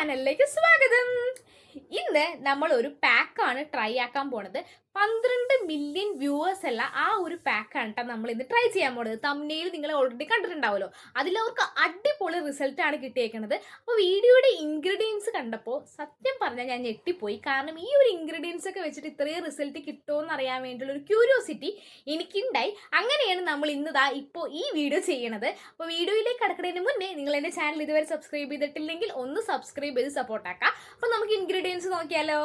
ചാനലിലേക്ക് സ്വാഗതം. ഇന്ന് നമ്മൾ ഒരു പാക്കാണ് ട്രൈ ആക്കാൻ പോണത്. പന്ത്രണ്ട് മില്യൺ വ്യൂവേഴ്സ് അല്ല ആ ഒരു പാക്കാണ് കേട്ടോ നമ്മൾ ഇന്ന് ട്രൈ ചെയ്യാൻ പോണത്. തമ്മിൽ നിങ്ങൾ ഓൾറെഡി കണ്ടിട്ടുണ്ടാവുമല്ലോ. അതിലവർക്ക് അടിപൊളി റിസൾട്ട് ആണ് കിട്ടിയേക്കുന്നത് അപ്പോൾ വീഡിയോയുടെ ഇൻഗ്രീഡിയൻസ് കണ്ടപ്പോൾ സത്യം പറഞ്ഞാൽ ഞാൻ ഞെട്ടിപ്പോയി. കാരണം ഈ ഒരു ഇൻഗ്രീഡിയൻസ് ഒക്കെ വെച്ചിട്ട് ഇത്രയും റിസൾട്ട് കിട്ടുമോ എന്ന് അറിയാൻ വേണ്ടിയുള്ള ഒരു ക്യൂരിയോസിറ്റി എനിക്കുണ്ടായി. അങ്ങനെയാണ് നമ്മൾ ഇന്നതാ ഇപ്പോൾ ഈ വീഡിയോ ചെയ്യണത്. അപ്പോൾ വീഡിയോയിലേക്ക് കടക്കുന്നതിന് മുന്നേ നിങ്ങൾ എന്റെ ചാനൽ ഇതുവരെ സബ്സ്ക്രൈബ് ചെയ്തിട്ടില്ലെങ്കിൽ ഒന്ന് സബ്സ്ക്രൈബ് ചെയ്ത് സപ്പോർട്ടാക്കാം അപ്പോൾ നമുക്ക് ഇൻഗ്രീഡിയൻസ് നോക്കിയാലോ?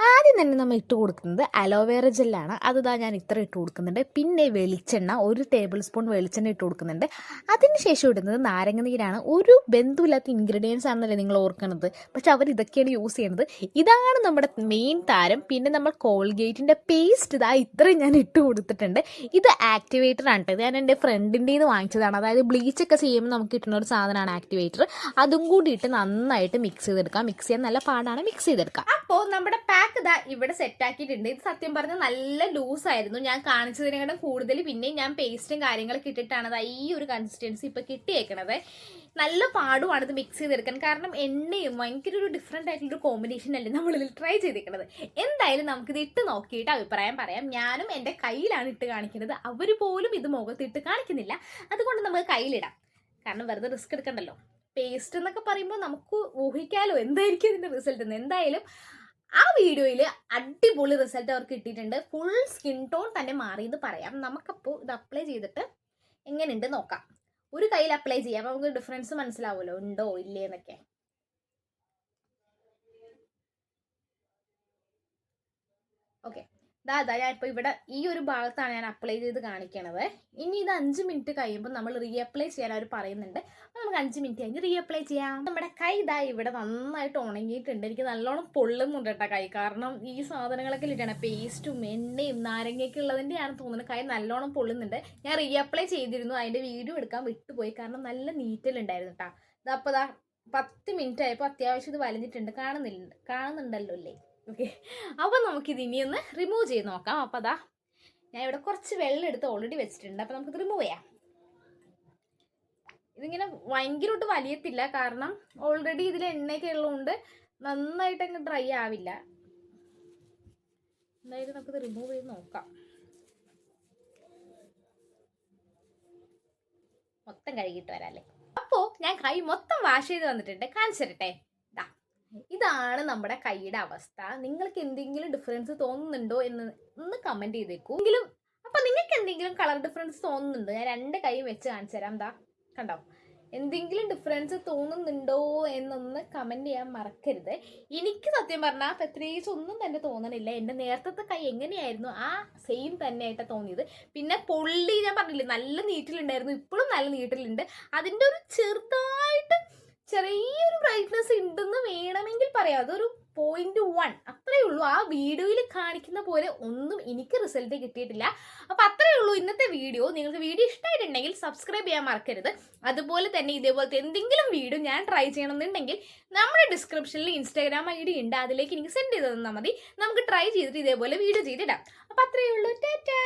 ആദ്യം തന്നെ നമ്മൾ ഇട്ട് കൊടുക്കുന്നത് അലോവേറ ജെല്ലാണ്. അത് ഞാൻ ഇത്ര ഇട്ട് കൊടുക്കുന്നുണ്ട്. പിന്നെ വെളിച്ചെണ്ണ ഒരു ടേബിൾ സ്പൂൺ വെളിച്ചെണ്ണ ഇട്ട് കൊടുക്കുന്നുണ്ട്. അതിനുശേഷം ഇടുന്നത് നാരങ്ങ നീരാണ്. ഒരു ബന്ധുവില്ലാത്ത ഇൻഗ്രീഡിയൻസ് ആണെന്നല്ലേ നിങ്ങൾ ഓർക്കുന്നത് പക്ഷെ അവർ ഇതൊക്കെയാണ് യൂസ് ചെയ്യുന്നത് ഇതാണ് നമ്മുടെ മെയിൻ താരം. പിന്നെ നമ്മൾ കോൾഗേറ്റിന്റെ പേസ്റ്റ് ഇതാ ഇത്രയും ഞാൻ ഇട്ട് കൊടുത്തിട്ടുണ്ട്. ഇത് ആക്ടിവേറ്റർ ആണ് കേട്ടോ. ഞാൻ എന്റെ ഫ്രണ്ടിന്റെ നിന്ന് വാങ്ങിച്ചതാണ്. അതായത് ബ്ലീച്ചൊക്കെ ചെയ്യുമ്പോൾ നമുക്ക് കിട്ടുന്ന ഒരു സാധനമാണ് ആക്ടിവേറ്റർ അതും കൂടി ഇട്ട് നന്നായിട്ട് മിക്സ് ചെയ്തെടുക്കാം. മിക്സ് ചെയ്യാൻ നല്ല പാടാണ്. മിക്സ് ചെയ്തെടുക്കാം. അപ്പോൾ നമ്മുടെ ഇതാ ഇവിടെ സെറ്റ് ആക്കിയിട്ടുണ്ട്. ഇത് സത്യം പറഞ്ഞാൽ നല്ല ലൂസ് ആയിരുന്നു. ഞാൻ കാണിച്ചതിനെക്കാളും കൂടുതൽ പിന്നെ ഞാൻ പേസ്റ്റും കാര്യങ്ങളൊക്കെ ഇട്ടിട്ടാണ് ദാ ഈ ഒരു കൺസിസ്റ്റൻസി ഇപ്പൊ കിട്ടിയേക്കണത്. നല്ല പാടുമാണ് ഇത് മിക്സ് ചെയ്തെടുക്കാൻ. കാരണം എണ്ണയും ഭയങ്കര ഒരു ഡിഫറെന്റ് ആയിട്ടുള്ള കോമ്പിനേഷൻ അല്ലേ നമ്മളിതിൽ ട്രൈ ചെയ്തിരിക്കുന്നത് എന്തായാലും നമുക്കിത് ഇട്ട് നോക്കിയിട്ട് അഭിപ്രായം പറയാം. ഞാനും എന്റെ കയ്യിലാണ് ഇട്ട് കാണിക്കുന്നത്. അവർ പോലും ഇത് മുഖത്തിട്ട് കാണിക്കുന്നില്ല. അതുകൊണ്ട് നമുക്ക് കയ്യിലിടാം. കാരണം വെറുതെ റിസ്ക് എടുക്കണ്ടല്ലോ. പേസ്റ്റ് എന്നൊക്കെ പറയുമ്പോൾ നമുക്ക് ഊഹിക്കാലോ എന്തായിരിക്കും ഇതിന്റെ റിസൾട്ട് എന്ന്. എന്തായാലും ആ വീഡിയോയിൽ അടിപൊളി റിസൾട്ട് അവർക്ക് കിട്ടിയിട്ടുണ്ട്. ഫുൾ സ്കിൻ ടോൺ തന്നെ മാറിയെന്ന് പറയാം. നമുക്കപ്പോൾ ഇത് അപ്ലൈ ചെയ്തിട്ട് എങ്ങനെയുണ്ട് നോക്കാം. ഒരു കയ്യിൽ അപ്ലൈ ചെയ്യാം. നമുക്ക് ഡിഫറൻസ് മനസ്സിലാവുമല്ലോ. ഉണ്ടോ ഇല്ലേ എന്നൊക്കെ ഓക്കെ ദാ ദാ ഞാൻ ഇപ്പോൾ ഇവിടെ ഈ ഒരു ഭാഗത്താണ് ഞാൻ അപ്ലൈ ചെയ്ത് കാണിക്കണത്. ഇനി ഇത് അഞ്ച് മിനിറ്റ് കഴിയുമ്പോൾ നമ്മൾ റീഅപ്ലൈ ചെയ്യാൻ അവർ പറയുന്നുണ്ട്. അപ്പോൾ നമുക്ക് അഞ്ച് മിനിറ്റ് കഴിഞ്ഞ് റീഅപ്ലൈ ചെയ്യാം. നമ്മുടെ കൈ ഇതാ ഇവിടെ നന്നായിട്ട് ഉണങ്ങിയിട്ടുണ്ട്. എനിക്ക് നല്ലോണം പൊള്ളുന്നുണ്ട് കേട്ടോ കൈ. കാരണം ഈ സാധനങ്ങളൊക്കെ ഇട്ടാണ് പേസ്റ്റും എണ്ണയും നാരങ്ങയൊക്കെ ഉള്ളതിന്റെയാണ് തോന്നുന്നത്. കൈ നല്ലോണം പൊള്ളുന്നുണ്ട്. ഞാൻ റീഅപ്ലൈ ചെയ്തിരുന്നു. അതിന്റെ വീഡിയോ എടുക്കാൻ വിട്ടുപോയി. കാരണം നല്ല നീറ്റലുണ്ടായിരുന്നു കേട്ടോ. അപ്പോൾ ദാ പത്ത് മിനിറ്റ് ആയപ്പോൾ അത്യാവശ്യം ഇത് വലിഞ്ഞിട്ടുണ്ട്. കാണുന്നില്ല കാണുന്നുണ്ടല്ലോ അല്ലേ? ഓക്കെ അപ്പോൾ നമുക്കിത് ഇനി ഒന്ന് റിമൂവ് ചെയ്ത് നോക്കാം. അപ്പോൾ അതാ ഞാൻ ഇവിടെ കുറച്ച് വെള്ളം എടുത്ത് ഓൾറെഡി വെച്ചിട്ടുണ്ട്. അപ്പോൾ നമുക്കിത് റിമൂവ് ചെയ്യാം. ഇതിങ്ങനെ ഭയങ്കരമായിട്ട് വലിയത്തില്ല. കാരണം ഓൾറെഡി ഇതിൽ എണ്ണയൊക്കെ ഉള്ളതുകൊണ്ട് നന്നായിട്ട് അങ്ങ് ഡ്രൈ ആവില്ല. എന്തായാലും നമുക്കിത് റിമൂവ് ചെയ്ത് നോക്കാം. മൊത്തം കഴുകിയിട്ട് വരാം അല്ലേ? അപ്പോൾ ഞാൻ കൈ മൊത്തം വാഷ് ചെയ്ത് വന്നിട്ടുണ്ട്. കാണിച്ചു തരട്ടെ? ഇതാ ഇതാണ് നമ്മുടെ കൈയുടെ അവസ്ഥ. നിങ്ങൾക്ക് എന്തെങ്കിലും ഡിഫറൻസ് തോന്നുന്നുണ്ടോ എന്ന് ഒന്ന് കമന്റ് ചെയ്തേക്കൂ. എങ്കിലും അപ്പൊ നിങ്ങൾക്ക് എന്തെങ്കിലും കളർ ഡിഫറൻസ് തോന്നുന്നുണ്ടോ? ഞാൻ രണ്ട് കൈ വെച്ച് കാണിച്ചു തരാം. ദാ കണ്ടോ? എന്തെങ്കിലും ഡിഫറൻസ് തോന്നുന്നുണ്ടോ എന്നൊന്ന് കമന്റ് ചെയ്യാൻ മറക്കരുത്. എനിക്ക് സത്യം പറഞ്ഞാൽ പ്രത്യേകിച്ച് ഒന്നും തന്നെ തോന്നണില്ല. എന്റെ നേരത്തെ കൈ എങ്ങനെയായിരുന്നു? ആ സെയിം തന്നെയായിട്ടാണ് തോന്നിയത്. പിന്നെ പൊള്ളി ഞാൻ പറഞ്ഞില്ലേ നല്ല നീറ്റിലുണ്ടായിരുന്നു. ഇപ്പോഴും നല്ല നീറ്റിലുണ്ട്. അതിന്റെ ഒരു ചെറുതായിട്ട് ചെറിയൊരു ബ്രൈറ്റ്നസ് ഉണ്ടെന്ന് വേണമെങ്കിൽ പറയാം. അതൊരു പോയിന്റ് വൺ അത്രയേ ഉള്ളൂ. ആ വീഡിയോയിൽ കാണിക്കുന്ന പോലെ ഒന്നും എനിക്ക് റിസൾട്ട് കിട്ടിയിട്ടില്ല. അപ്പൊ അത്രയേ ഉള്ളൂ ഇന്നത്തെ വീഡിയോ. നിങ്ങൾക്ക് വീഡിയോ ഇഷ്ടമായിട്ടുണ്ടെങ്കിൽ സബ്സ്ക്രൈബ് ചെയ്യാൻ മറക്കരുത്. അതുപോലെ തന്നെ ഇതേപോലത്തെ എന്തെങ്കിലും വീഡിയോ ഞാൻ ട്രൈ ചെയ്യണമെന്നുണ്ടെങ്കിൽ നമ്മുടെ ഡിസ്ക്രിപ്ഷനിൽ ഇൻസ്റ്റാഗ്രാം ഐ ഡി ഉണ്ട്. അതിലേക്ക് എനിക്ക് സെൻഡ് ചെയ്ത് തന്നാൽ മതി. നമുക്ക് ട്രൈ ചെയ്തിട്ട് ഇതേപോലെ വീഡിയോ ചെയ്തിടാം. അപ്പൊ അത്രയേ ഉള്ളൂ. ടാറ്റാ